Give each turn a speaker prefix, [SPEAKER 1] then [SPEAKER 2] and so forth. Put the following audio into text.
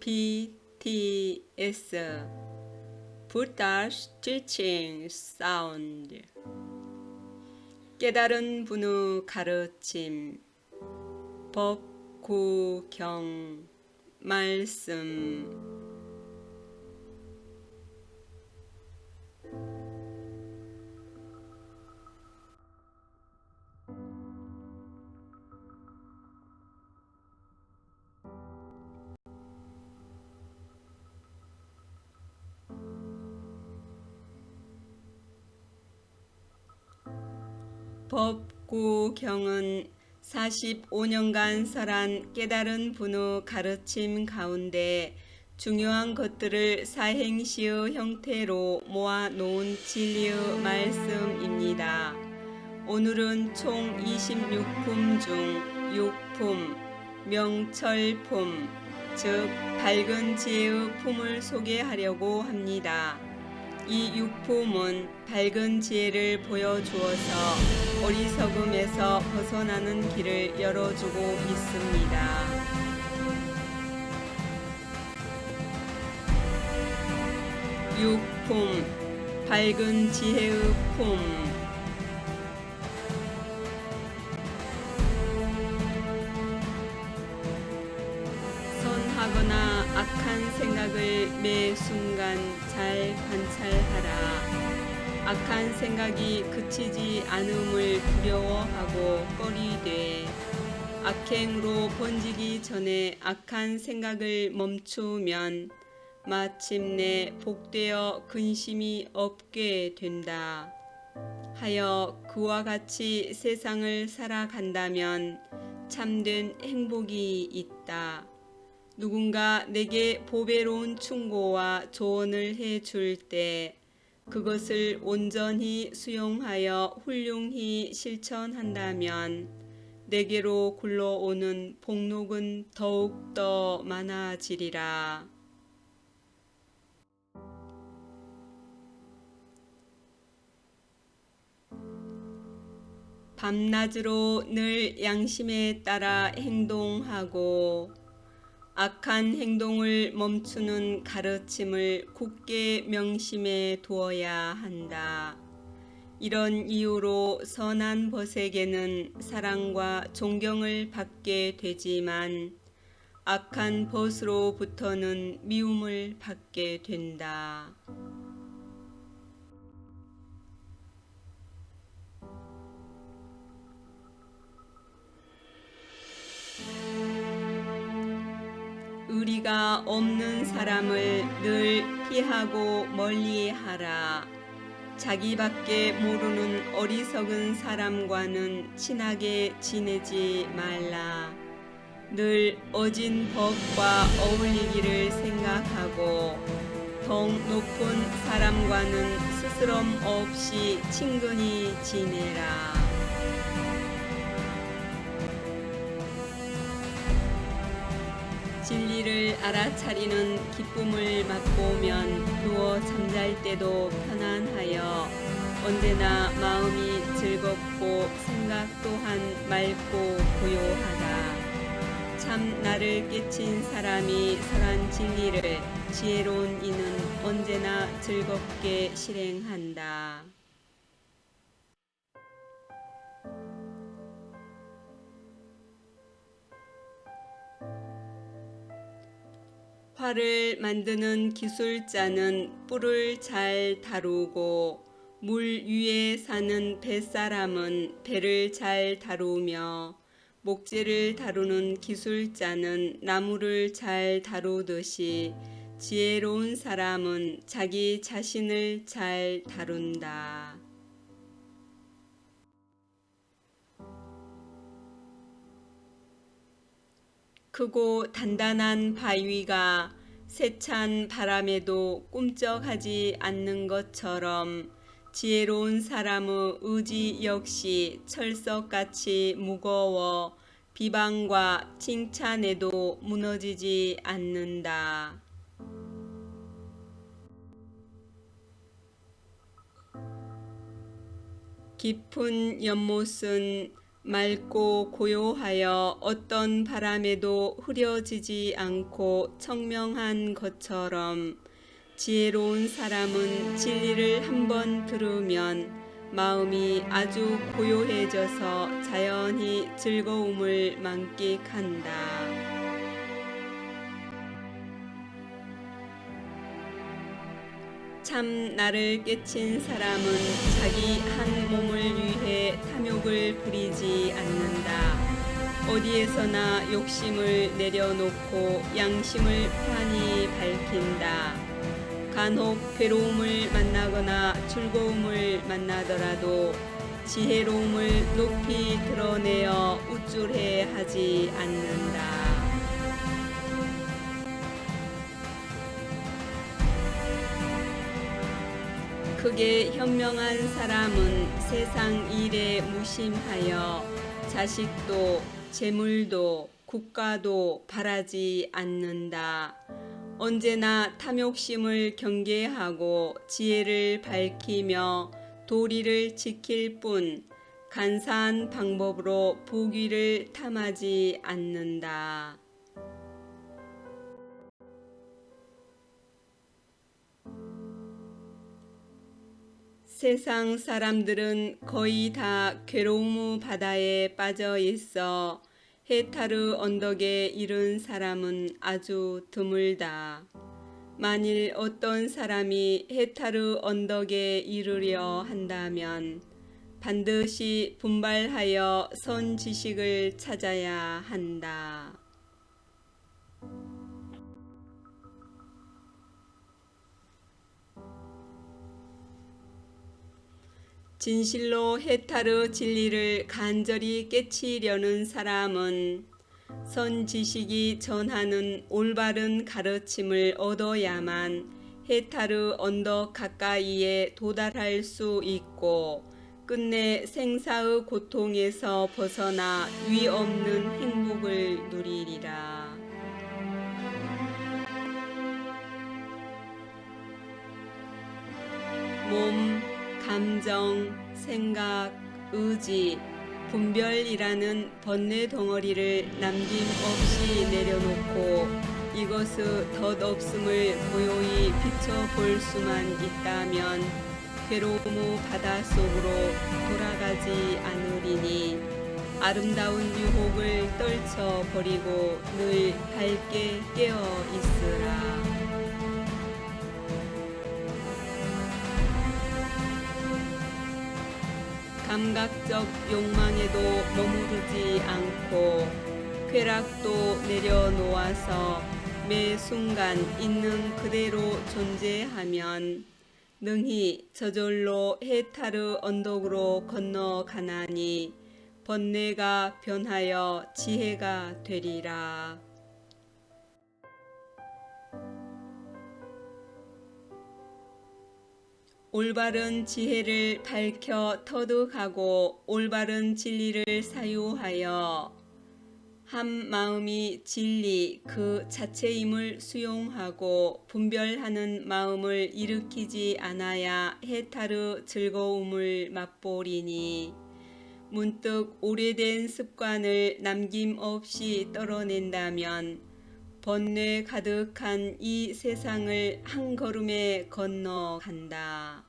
[SPEAKER 1] BTS Buddha's Teaching Sound 깨달은 분의 가르침 법, 구, 경, 말씀 법구 경은 45년간 설한 깨달은 분의 가르침 가운데 중요한 것들을 사행시의 형태로 모아 놓은 진리의 말씀입니다. 오늘은 총 26품 중 6품, 명철품, 즉 밝은 지혜의 품을 소개하려고 합니다. 이 육품은 밝은 지혜를 보여주어서 어리석음에서 벗어나는 길을 열어주고 있습니다. 육품 밝은 지혜의 품 선하거나 악한 생각을 매 순간 잘 관찰하라. 악한 생각이 그치지 않음을 두려워하고 꺼리되 악행으로 번지기 전에 악한 생각을 멈추면 마침내 복되어 근심이 없게 된다. 하여 그와 같이 세상을 살아간다면 참된 행복이 있다. 누군가 내게 보배로운 충고와 조언을 해 줄 때 그것을 온전히 수용하여 훌륭히 실천한다면 내게로 굴러오는 복록은 더욱 더 많아지리라. 밤낮으로 늘 양심에 따라 행동하고 악한 행동을 멈추는 가르침을 굳게 명심해 두어야 한다. 이런 이유로 선한 벗에게는 사랑과 존경을 받게 되지만 악한 벗으로부터는 미움을 받게 된다. 의리가 없는 사람을 늘 피하고 멀리하라. 자기밖에 모르는 어리석은 사람과는 친하게 지내지 말라. 늘 어진 법과 어울리기를 생각하고 더 높은 사람과는 스스럼 없이 친근히 지내라. 진리를 알아차리는 기쁨을 맛보면 누워 잠잘 때도 편안하여 언제나 마음이 즐겁고 생각 또한 맑고 고요하다. 참 나를 깨친 사람이 설한 진리를 지혜로운 이는 언제나 즐겁게 실행한다. 활을 만드는 기술자는 뿔을 잘 다루고 물 위에 사는 뱃사람은 배를 잘 다루며 목재를 다루는 기술자는 나무를 잘 다루듯이 지혜로운 사람은 자기 자신을 잘 다룬다. 크고 단단한 바위가 세찬 바람에도 꿈쩍하지 않는 것처럼 지혜로운 사람의 의지 역시 철석같이 무거워 비방과 칭찬에도 무너지지 않는다. 깊은 연못은 맑고 고요하여 어떤 바람에도 흐려지지 않고 청명한 것처럼 지혜로운 사람은 진리를 한번 들으면 마음이 아주 고요해져서 자연히 즐거움을 만끽한다. 참 나를 깨친 사람은 자기 한 몸을 위해 탐욕을 부리지 않는다. 어디에서나 욕심을 내려놓고 양심을 환히 밝힌다. 간혹 괴로움을 만나거나 즐거움을 만나더라도 지혜로움을 높이 드러내어 우쭐해 하지 않는다. 크게 현명한 사람은 세상 일에 무심하여 자식도 재물도 국가도 바라지 않는다. 언제나 탐욕심을 경계하고 지혜를 밝히며 도리를 지킬 뿐 간사한 방법으로 부귀를 탐하지 않는다. 세상 사람들은 거의 다 괴로움 바다에 빠져 있어 헤타르 언덕에 이른 사람은 아주 드물다. 만일 어떤 사람이 헤타르 언덕에 이르려 한다면 반드시 분발하여 선 지식을 찾아야 한다. 진실로 헤타르 진리를 간절히 깨치려는 사람은 선 지식이 전하는 올바른 가르침을 얻어야만 헤타르 언덕 가까이에 도달할 수 있고 끝내 생사의 고통에서 벗어나 위 없는 행복을 누리리라. 몸, 감정, 생각, 의지, 분별이라는 번뇌 덩어리를 남김없이 내려놓고 이것의 덧없음을 고요히 비춰볼 수만 있다면 괴로움의 바다 속으로 돌아가지 않으리니 아름다운 유혹을 떨쳐버리고 늘 밝게 깨어 있으라. 감각적 욕망에도 머무르지 않고 쾌락도 내려놓아서 매 순간 있는 그대로 존재하면 능히 저절로 헤타르 언덕으로 건너가나니 번뇌가 변하여 지혜가 되리라. 올바른 지혜를 밝혀 터득하고 올바른 진리를 사유하여 한 마음이 진리 그 자체임을 수용하고 분별하는 마음을 일으키지 않아야 해타르 즐거움을 맛보리니 문득 오래된 습관을 남김없이 떨어낸다면 번뇌 가득한 이 세상을 한 걸음에 건너간다.